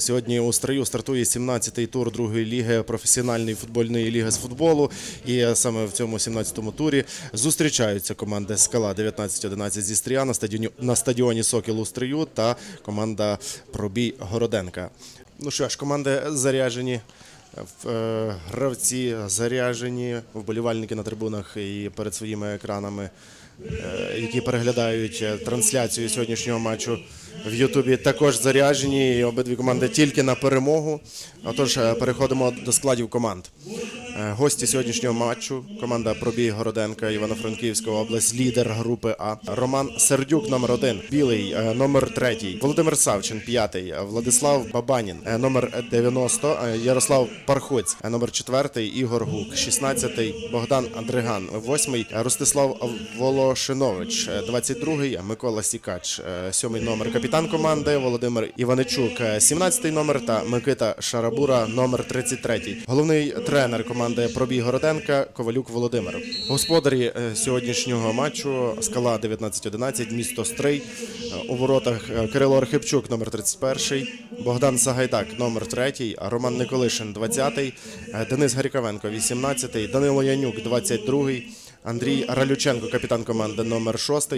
Сьогодні у строю стартує 17-й тур другої ліги професіональної футбольної ліги з футболу. І саме в цьому 17-му турі зустрічаються команди Скала 19-11 зі Стрия на стадіоні, на стадіоні Сокіл у Стрию та команда Пробій Городенка. Ну що ж, команди заряджені. е, Гравці заряджені, вболівальники на трибунах і перед своїми екранами, е, які переглядають е, трансляцію сьогоднішнього матчу в Ютубі, також заряджені. І обидві команди тільки на перемогу. Отож, е, переходимо до складів команд. Е, Гості сьогоднішнього матчу команда Пробій Городенка Івано-Франківська область, лідер групи А. Роман Сердюк, номер один, білий, е, номер третій, Володимир Савчин, п'ятий, Владислав Бабанін, номер 90, е, Ярослав Пархоць, номер четвертий, Ігор Гук, 16-й, Богдан Андриган, восьмий, Ростислав Волошинович, е, 22-й, Микола Сікач, сьомий номер, капітан команди Володимир Іваничук, е, 17-й номер та Микита Шарабура, номер 33. Головний тренер команди Пробій Городенка Ковалюк Володимир. Господарі е, сьогоднішнього матчу Скала 19-11, місто Стрий. Е, У воротах е, Кирило Архипчук, номер 31, Богдан Сагайдак, номер 3, Роман Николишин, 20, е, Денис Гаріковенко, 18, Данило Янюк, 22, Андрій Ралюченко, капітан команди номер 6,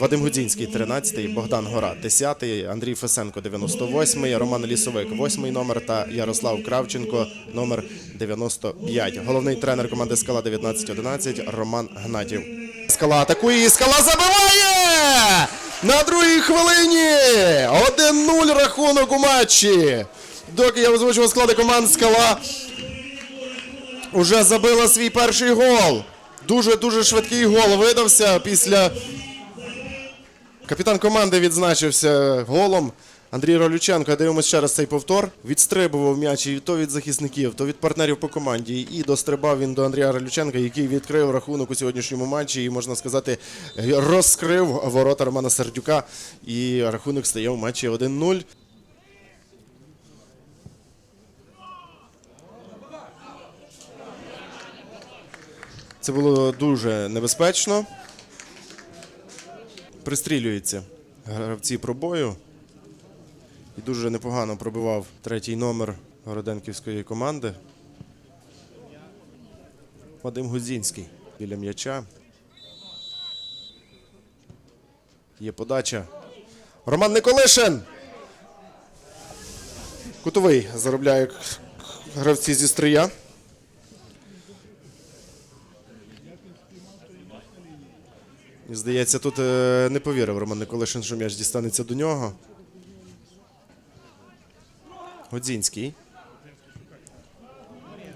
Вадим Гудзінський, 13, Богдан Гора, 10, Андрій Фесенко, 98, Роман Лісовик, 8 номер та Ярослав Кравченко, номер 95. Головний тренер команди Скала 19-11 Роман Гнатів. Скала атакує і скала забиває! На другій хвилині! 1-0 рахунок у матчі. Доки я озвучував склади команд Скала уже забила свій перший гол. Дуже-дуже швидкий гол видався після. Капітан команди відзначився голом. Андрій Ролюченко, дивимося ще раз цей повтор. Відстрибував м'яч і то від захисників, то від партнерів по команді. І дострибав він до Андрія Ролюченка, який відкрив рахунок у сьогоднішньому матчі. І можна сказати, розкрив ворота Романа Сердюка. І рахунок стає в матчі 1-0. Це було дуже небезпечно. Пристрілюються гравці пробою. І дуже непогано пробивав третій номер Городенківської команди. Вадим Гудзінський біля м'яча. Є подача. Роман Николишин. Кутовий заробляє гравці зі стрия. Здається, тут е, не повірив Роман Николишин, що м'яч дістанеться до нього. Годзінський.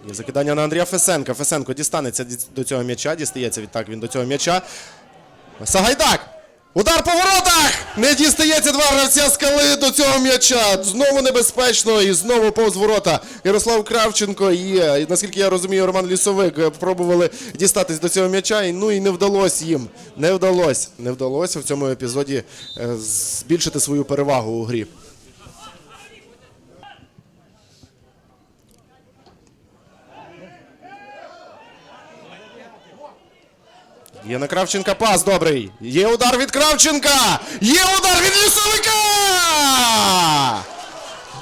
Є закидання на Андрія Фесенка. Фесенко дістанеться до цього м'яча. Дістається відтак він до цього м'яча. Сагайдак! Удар по воротах! Не дістається два гравця скали до цього м'яча. Знову небезпечно і знову повз ворота. Ярослав Кравченко і, е, наскільки я розумію, Роман Лісовик е, пробували дістатись до цього м'яча. І, ну і не вдалося їм. Не вдалося. Не вдалося в цьому епізоді е, збільшити свою перевагу у грі. Є на Кравченка пас добрий. Є удар від Кравченка! Є удар від лісовика!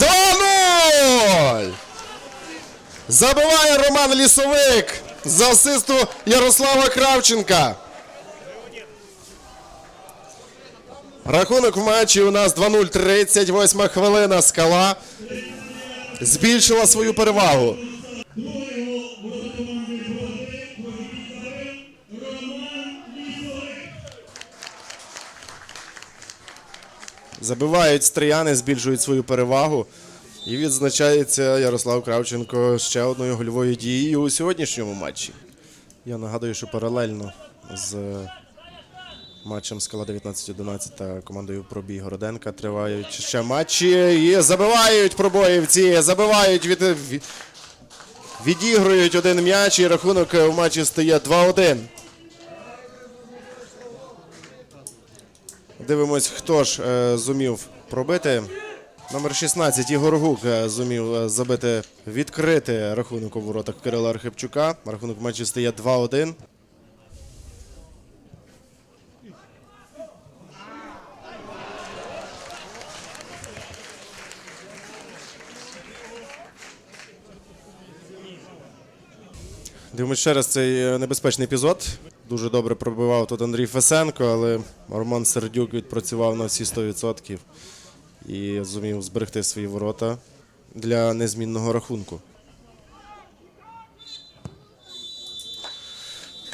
2-0! Забиває Роман Лісовик з асисту Ярослава Кравченка. Рахунок в матчі у нас 2-0, 38 хвилина. Скала збільшила свою перевагу. Забивають стріяни, збільшують свою перевагу. І відзначається Ярослав Кравченко ще одною гольовою дією у сьогоднішньому матчі. Я нагадую, що паралельно з матчем Скала 19-11 та командою Пробій Городенка тривають ще матчі. І забивають пробоївці, забивають від. від- Відігрують один м'яч і рахунок в матчі стає 2-1. дивимось, хто ж е, зумів пробити. Номер 16 Ігор Гук е, зумів е, забити відкрити рахунок у воротах Кирила Архипчука. Рахунок матчі стає 2-1. Дивимось ще раз цей небезпечний епізод. Дуже добре пробивав тут Андрій Фесенко, але Роман Сердюк відпрацював на всі 100% і зумів зберегти свої ворота для незмінного рахунку.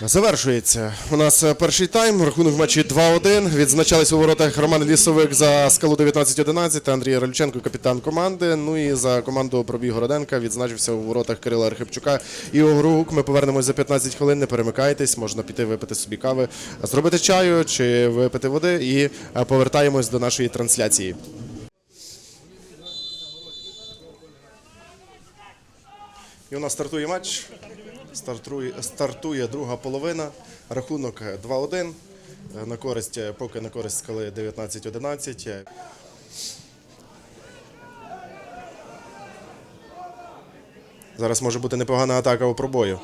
Завершується у нас е, перший тайм. Рахунок в матчі 2-1. Відзначались у воротах Роман Лісовик за скалу 19-11 та Андрій Рольченко, капітан команди. Ну і за команду Пробій Городенка відзначився у воротах Кирила Архипчука і Огрук. Ми повернемось за 15 хвилин. Не перемикайтесь, можна піти випити собі кави, зробити чаю чи випити води. І е, повертаємось до нашої трансляції. І у нас стартує матч. Стартує, стартує друга половина. Рахунок 2-1. Е, На користь, поки на користь скали 19-11. Е, Зараз може бути непогана атака у пробою.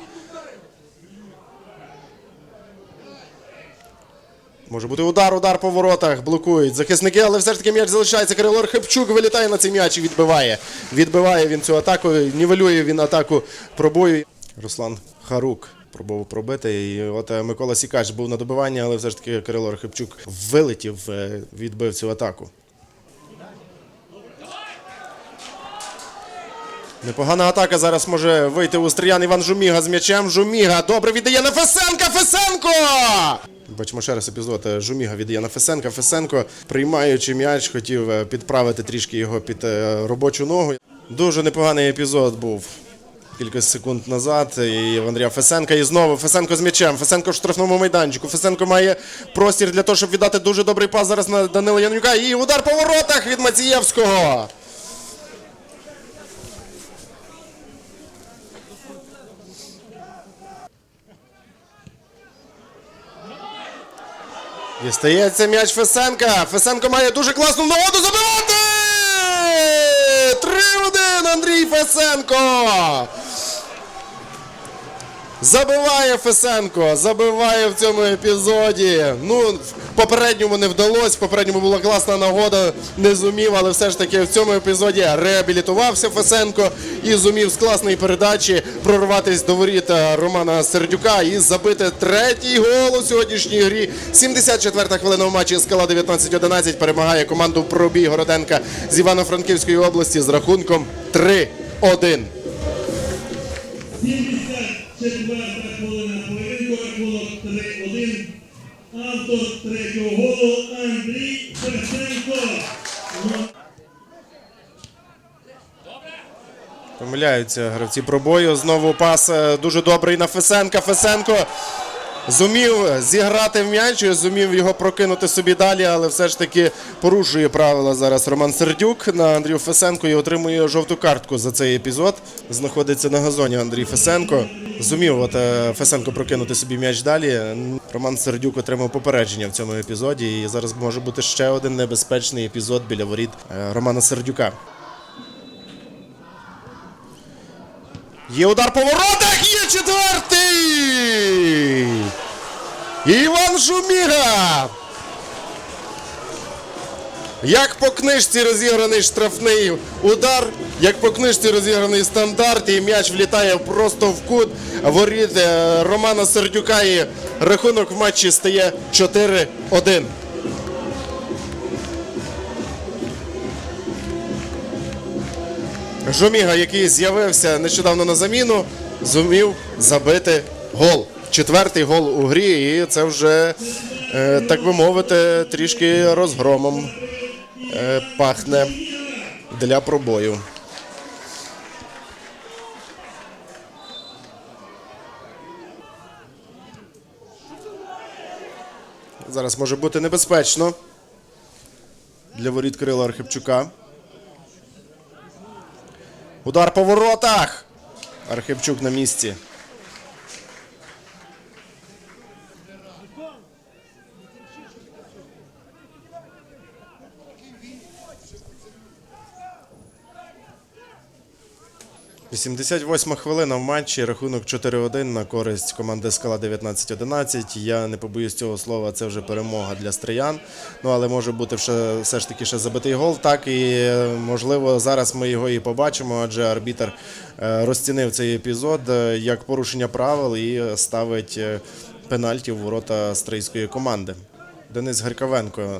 Може бути удар, удар по воротах, блокують захисники, але все ж таки м'яч залишається. Кирило Архипчук вилітає на цей м'яч і відбиває. Відбиває він цю атаку, нівелює він атаку пробою. Руслан Харук пробував пробити. І от е, Микола Сікач був на добиванні, але все ж таки Кирило Архипчук вилетів, е, відбив цю атаку. Непогана атака зараз може вийти у стріян Іван Жуміга з м'ячем. Жуміга добре віддає на Фесенка. Фесенко! Бачимо ще раз епізод. Е, Жуміга віддає на Фесенка. Фесенко, приймаючи м'яч, хотів підправити трішки його під робочу ногу. Дуже непоганий епізод був. Кілька секунд назад і в Андрія Фесенка. І знову Фесенко з м'ячем. Фесенко в штрафному майданчику. Фесенко має простір для того, щоб віддати дуже добрий пас зараз на Данила Янюка. І удар по воротах від Мацієвського. Дістається м'яч Фесенка. Фесенко має дуже класну нагоду забивати! 3-1 Андрій Фесенко! Забиває Фесенко, забиває в цьому епізоді. Ну, в попередньому не вдалося, в попередньому була класна нагода, не зумів, але все ж таки в цьому епізоді реабілітувався Фесенко і зумів з класної передачі прорватися до воріт е, Романа Сердюка і забити третій гол у сьогоднішній грі. 74-та хвилина в матчі Скала 19-11 перемагає команду Пробій Городенка з Івано-Франківської області з рахунком 3-1. 74 хвилина поєдинку, рахунок 3-1. Автор третього голу Андрій Фесенко. Помиляються гравці пробою. Знову пас е, дуже добрий на Фесенка. Фесенко зумів зіграти в м'яч, зумів його прокинути собі далі, але все ж таки порушує правила зараз Роман Сердюк на Андрію Фесенко і отримує жовту картку за цей епізод. Знаходиться на газоні Андрій Фесенко. Зумів от е, Фесенко прокинути собі м'яч далі. Роман Сердюк отримав попередження в цьому епізоді. І зараз може бути ще один небезпечний епізод біля воріт е, Романа Сердюка. Є удар по воротах, є четвертий! Іван Шуміга! Як по книжці розіграний штрафний удар, як по книжці розіграний стандарт, і м'яч влітає просто в кут воріт е, Романа Сердюка, і рахунок в матчі стає 4-1. Жоміга, який з'явився нещодавно на заміну, зумів забити гол. Четвертий гол у грі, і це вже, е, так би мовити, трішки розгромом е, пахне для пробою. Зараз може бути небезпечно для воріт Кирила Архипчука. Удар по воротах. Архипчук на місці. 88 хвилина в матчі, рахунок 4-1 на користь команди Скала 19-11. Я не побоюсь цього слова, це вже перемога для стриян. Ну але може бути ще, все ж таки ще забитий гол. Так і можливо зараз ми його і побачимо, адже арбітр е, розцінив цей епізод е, як порушення правил і ставить е, пенальті в ворота стрийської команди. Денис Гарьковенко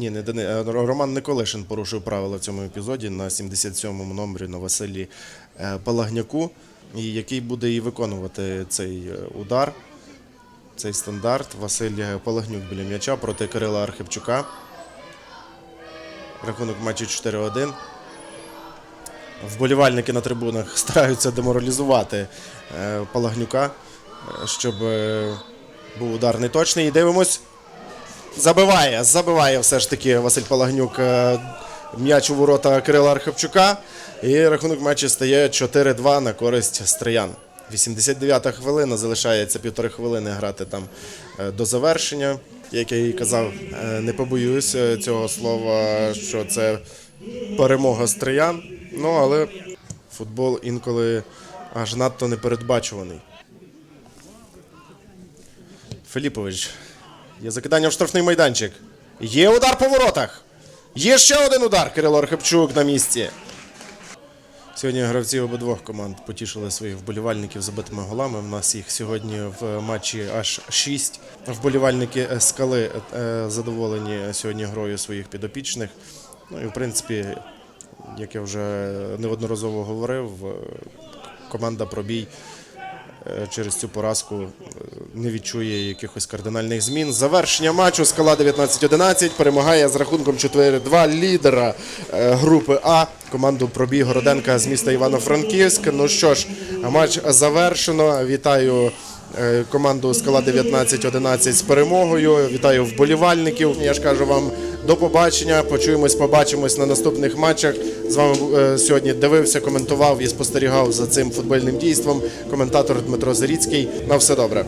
ні, не Дени... е, Роман Николишин порушив правила в цьому епізоді на 77-му номері на Василі е, Палагняку, який буде і виконувати цей е, удар, цей стандарт. Василь Палагнюк біля м'яча проти Кирила Архипчука. Рахунок матчі 4-1. Вболівальники на трибунах стараються деморалізувати Палагнюка, щоб був удар неточний. І дивимось. Забиває, забиває все ж таки Василь Палагнюк е, м'яч у ворота Кирила Архипчука. І рахунок матчу стає 4-2 на користь Стриян. 89-та хвилина, залишається півтори хвилини грати там е, до завершення. Як я і казав, е, не побоююся цього слова, що це перемога Стриян. Ну але футбол інколи аж надто непередбачуваний. Филіпович, Є закидання в штрафний майданчик. Є удар по воротах. Є ще один удар. Кирило Архипчук на місці. Сьогодні гравці обидвох команд потішили своїх вболівальників забитими голами. У нас їх сьогодні в матчі аж шість. Вболівальники скали е, задоволені сьогодні грою своїх підопічних. Ну і в принципі, як я вже неодноразово говорив, е, команда пробій е, через цю поразку не відчує якихось кардинальних змін. Завершення матчу скала 19-11 перемагає з рахунком 4-2 лідера е, групи А команду пробій Городенка з міста Івано-Франківськ. Ну що ж, матч завершено. Вітаю. е, Команду Скала 19-11 з перемогою. Вітаю вболівальників. Я ж кажу вам до побачення. Почуємось, побачимось на наступних матчах. З вами е, сьогодні дивився, коментував і спостерігав за цим футбольним дійством. Коментатор Дмитро Заріцький. На все добре.